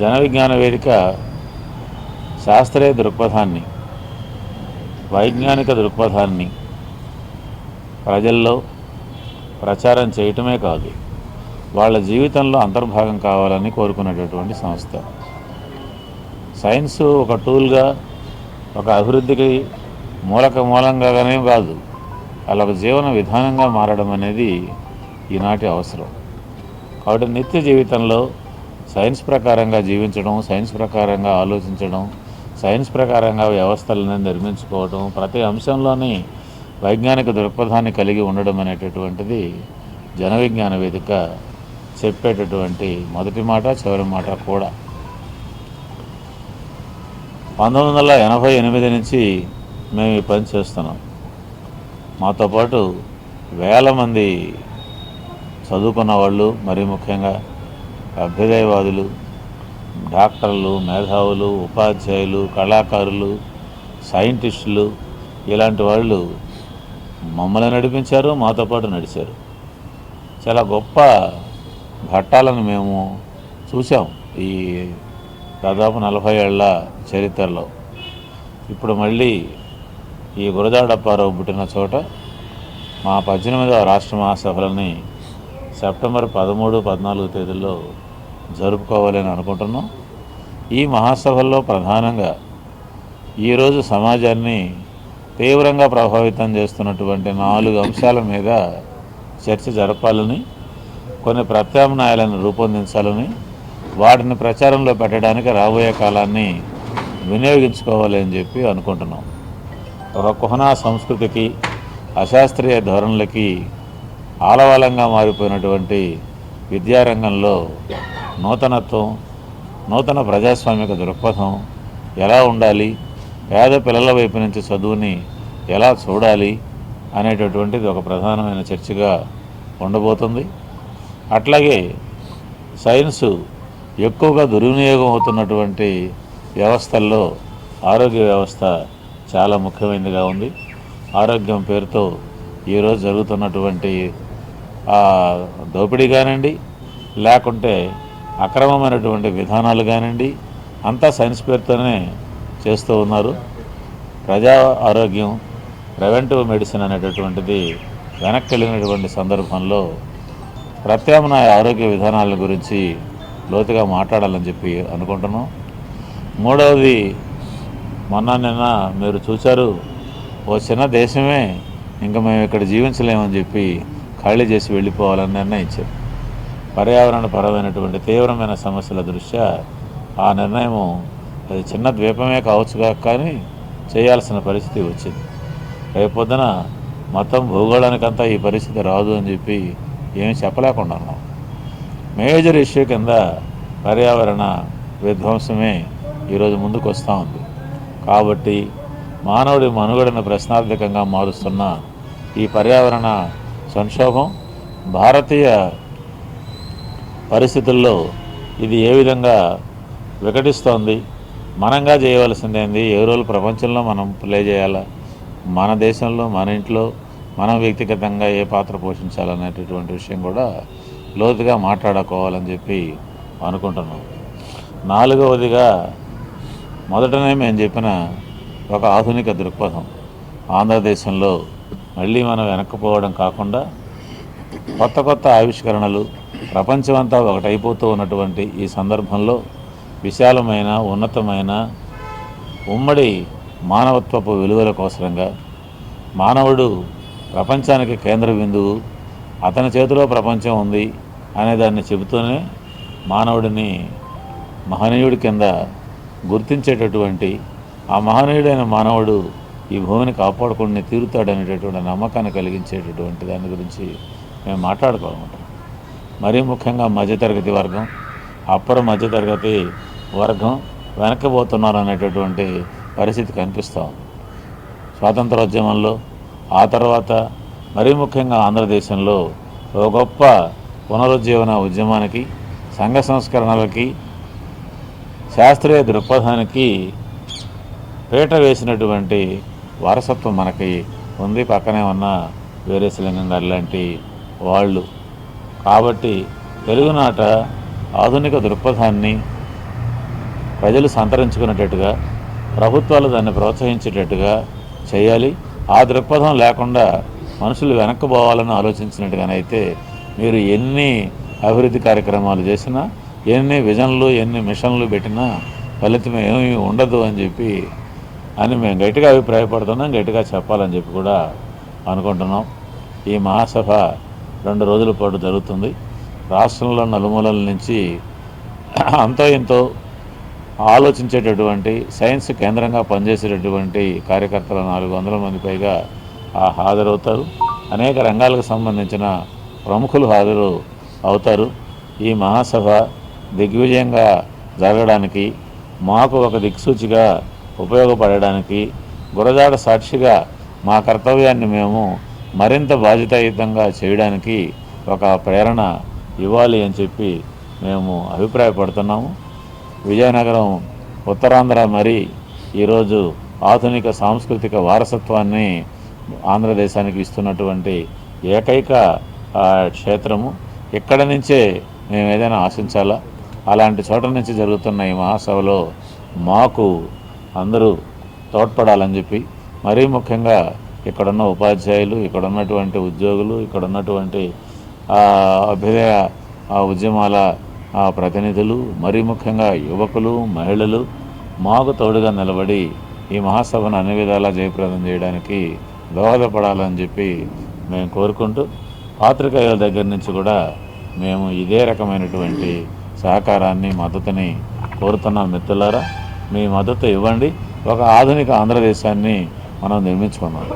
జన విజ్ఞాన వేదిక శాస్త్రీయ దృక్పథాన్ని వైజ్ఞానిక దృక్పథాన్ని ప్రజల్లో ప్రచారం చేయటమే కాదు వాళ్ళ జీవితంలో అంతర్భాగం కావాలని కోరుకునేటటువంటి సంస్థ. సైన్స్ ఒక టూల్గా ఒక అభివృద్ధికి మూలక మూలంగానే కాదు అలా ఒక జీవన విధానంగా మారడం అనేది ఈనాటి అవసరం. కాబట్టి నిత్య జీవితంలో సైన్స్ ప్రకారంగా జీవించడం సైన్స్ ప్రకారంగా ఆలోచించడం సైన్స్ ప్రకారంగా వ్యవస్థలను నిర్మించుకోవడం ప్రతి అంశంలోని వైజ్ఞానిక దృక్పథాన్ని కలిగి ఉండడం అనేటటువంటిది జన విజ్ఞాన వేదిక చెప్పేటటువంటి మొదటి మాట చివరి మాట కూడా. పంతొమ్మిది వందల ఎనభై ఎనిమిది నుంచి మేము ఈ పని చేస్తున్నాం. మాతో పాటు వేల మంది చదువుకున్న వాళ్ళు మరీ ముఖ్యంగా అభ్యుదయవాదులు డాక్టర్లు మేధావులు ఉపాధ్యాయులు కళాకారులు సైంటిస్టులు ఇలాంటి వాళ్ళు మమ్మల్ని నడిపించారు మాతో పాటు నడిచారు. చాలా గొప్ప ఘట్టాలను మేము చూసాం ఈ దాదాపు నలభై ఏళ్ళ చరిత్రలో. ఇప్పుడు మళ్ళీ ఈ గురజాడప్పారావు పుట్టిన చోట మా పద్దెనిమిదవ రాష్ట్ర మహాసభలని సెప్టెంబర్ పదమూడు పద్నాలుగు తేదీల్లో జరుపుకోవాలని అనుకుంటున్నాం. ఈ మహాసభల్లో ప్రధానంగా ఈరోజు సమాజాన్ని తీవ్రంగా ప్రభావితం చేస్తున్నటువంటి నాలుగు అంశాల మీద చర్చ జరపాలని కొన్ని ప్రత్యామ్నాయాలను రూపొందించాలని వాటిని ప్రచారంలో పెట్టడానికి రాబోయే కాలాన్ని వినియోగించుకోవాలి అని చెప్పి అనుకుంటున్నాం. ఒక కుహనా సంస్కృతికి అశాస్త్రీయ ధోరణులకి ఆలవాలంగా మారిపోయినటువంటి విద్యారంగంలో నూతనత్వం నూతన ప్రజాస్వామిక దృక్పథం ఎలా ఉండాలి పేద పిల్లల వైపు నుంచి చదువుని ఎలా చూడాలి అనేటటువంటిది ఒక ప్రధానమైన చర్చగా ఉండబోతుంది. అట్లాగే సైన్సు ఎక్కువగా దుర్వినియోగం అవుతున్నటువంటి వ్యవస్థల్లో ఆరోగ్య వ్యవస్థ చాలా ముఖ్యమైనదిగా ఉంది. ఆరోగ్యం పేరుతో ఈరోజు జరుగుతున్నటువంటి దోపిడీ కానివ్వండి లేకుంటే అక్రమమైనటువంటి విధానాలు కానివ్వండి అంతా సైన్స్ పేరుతోనే చేస్తూ ఉన్నారు. ప్రజా ఆరోగ్యం ప్రివెంటివ్ మెడిసిన్ అనేటటువంటిది వెనక్కి వెళ్ళినటువంటి సందర్భంలో ప్రత్యామ్నాయ ఆరోగ్య విధానాల గురించి లోతుగా మాట్లాడాలని చెప్పి అనుకుంటున్నాం. మూడవది మొన్న నిన్న మీరు చూశారు ఓ చిన్న దేశమే ఇంకా మేము ఇక్కడ జీవించలేమని చెప్పి ఖాళీ చేసి వెళ్ళిపోవాలని నిర్ణయించారు. పర్యావరణ పరమైనటువంటి తీవ్రమైన సమస్యల దృష్ట్యా ఆ నిర్ణయము అది చిన్న ద్వీపమే కావచ్చుగా కానీ చేయాల్సిన పరిస్థితి వచ్చింది. రేపొద్దున మొత్తం భూగోళానికంతా ఈ పరిస్థితి రాదు అని చెప్పి ఏమి చెప్పలేకుండా ఉన్నాం. మేజర్ ఇష్యూ కింద పర్యావరణ విధ్వంసమే ఈరోజు ముందుకు వస్తూ ఉంది. కాబట్టి మానవుడి మనుగడను ప్రశ్నార్థకంగా మారుస్తున్న ఈ పర్యావరణ సంక్షోభం. భారతీయ పరిస్థితుల్లో ఇది ఏ విధంగా వికటిస్తోంది? మనంగా చేయవలసిందేంది? ఏ రోజు ప్రపంచంలో మనం ప్లే చేయాలా? మన దేశంలో మన ఇంట్లో మనం వ్యక్తిగతంగా ఏ పాత్ర పోషించాలనేటటువంటి విషయం కూడా లోతుగా మాట్లాడుకోవాలని చెప్పి అనుకుంటున్నాం. నాలుగవదిగా మొదటనే మేము చెప్పిన ఒక ఆధునిక దృక్పథం. ఆంధ్రదేశంలో మళ్ళీ మనం వెనక్కిపోవడం కాకుండా కొత్త కొత్త ఆవిష్కరణలు ప్రపంచమంతా ఒకటైపోతూ ఉన్నటువంటి ఈ సందర్భంలో విశాలమైన ఉన్నతమైన ఉమ్మడి మానవత్వపు విలువల కోసరంగా మానవుడు ప్రపంచానికి కేంద్ర బిందువు అతని చేతిలో ప్రపంచం ఉంది అనే దాన్ని చెబుతూనే మానవుడిని మహనీయుడి కింద గుర్తించేటటువంటి ఆ మహనీయుడైన మానవుడు ఈ భూమిని కాపాడుకుని తీరుతాడనేటటువంటి నమ్మకాన్ని కలిగించేటటువంటి దాని గురించి మేము మాట్లాడుకోవాలనుకుంటాం మరీ ముఖ్యంగా మధ్యతరగతి వర్గం అప్పర మధ్యతరగతి వర్గం వెనక్కిపోతున్నారు అనేటటువంటి పరిస్థితి కనిపిస్తూ ఉంది. స్వాతంత్రోద్యమంలో ఆ తర్వాత మరీ ముఖ్యంగా ఆంధ్రదేశంలో ఒక గొప్ప పునరుజ్జీవన ఉద్యమానికి సంఘ సంస్కరణలకి శాస్త్రీయ దృక్పథానికి పీట వేసినటువంటి వారసత్వం మనకి ఉంది. పక్కనే ఉన్న వేరే సిలిండర్ లాంటి వాళ్ళు. కాబట్టి తెలుగునాట ఆధునిక దృక్పథాన్ని ప్రజలు సంతరించుకునేటట్టుగా ప్రభుత్వాలు దాన్ని ప్రోత్సహించేటట్టుగా చేయాలి. ఆ దృక్పథం లేకుండా మనుషులు వెనక్కి పోవాలని ఆలోచించినట్టుగానైతే మీరు ఎన్ని అభివృద్ధి కార్యక్రమాలు చేసినా ఎన్ని విజన్లు ఎన్ని మిషన్లు పెట్టినా ఫలితం ఏమీ ఉండదు అని చెప్పి అని మేము గట్టిగా అభిప్రాయపడుతున్నాం గట్టిగా చెప్పాలని చెప్పి కూడా అనుకుంటున్నాం. ఈ మహాసభ రెండు రోజుల పాటు జరుగుతుంది. రాష్ట్రంలో నలుమూలల నుంచి అంతో ఎంతో ఆలోచించేటటువంటి సైన్స్ కేంద్రంగా పనిచేసేటటువంటి కార్యకర్తలు నాలుగు వందల మంది పైగా ఆ హాజరవుతారు. అనేక రంగాలకు సంబంధించిన ప్రముఖులు హాజరు అవుతారు. ఈ మహాసభ దిగ్విజయంగా జరగడానికి మాకు ఒక దిక్సూచిగా ఉపయోగపడడానికి గురజాడ సాక్షిగా మా కర్తవ్యాన్ని మేము మరింత బాధ్యతాయుతంగా చేయడానికి ఒక ప్రేరణ ఇవ్వాలి అని చెప్పి మేము అభిప్రాయపడుతున్నాము. విజయనగరం ఉత్తరాంధ్ర మరి ఈరోజు ఆధునిక సాంస్కృతిక వారసత్వాన్ని ఆంధ్రదేశానికి ఇస్తున్నటువంటి ఏకైక క్షేత్రము. ఇక్కడ నుంచే మేము ఏదైనా ఆశించాలా? అలాంటి చోట నుంచి జరుగుతున్న ఈ మహాసభలో మాకు అందరూ తోడ్పడాలని చెప్పి మరీ ముఖ్యంగా ఇక్కడున్న ఉపాధ్యాయులు ఇక్కడ ఉన్నటువంటి ఉద్యోగులు ఇక్కడ ఉన్నటువంటి అభ్యుదయ ఉద్యమాల ప్రతినిధులు మరీ ముఖ్యంగా యువకులు మహిళలు మాకు తోడుగా నిలబడి ఈ మహాసభను అన్ని విధాలా జయప్రదం చేయడానికి దోహదపడాలని చెప్పి మేము కోరుకుంటూ పాత్రికేయుల దగ్గర నుంచి కూడా మేము ఇదే రకమైనటువంటి సహకారాన్ని మద్దతుని కోరుతున్నాం మిత్రులారా. మీ మద్దతు ఇవ్వండి. ఒక ఆధునిక ఆంధ్రదేశాన్ని మనం నిర్మించుకున్నాం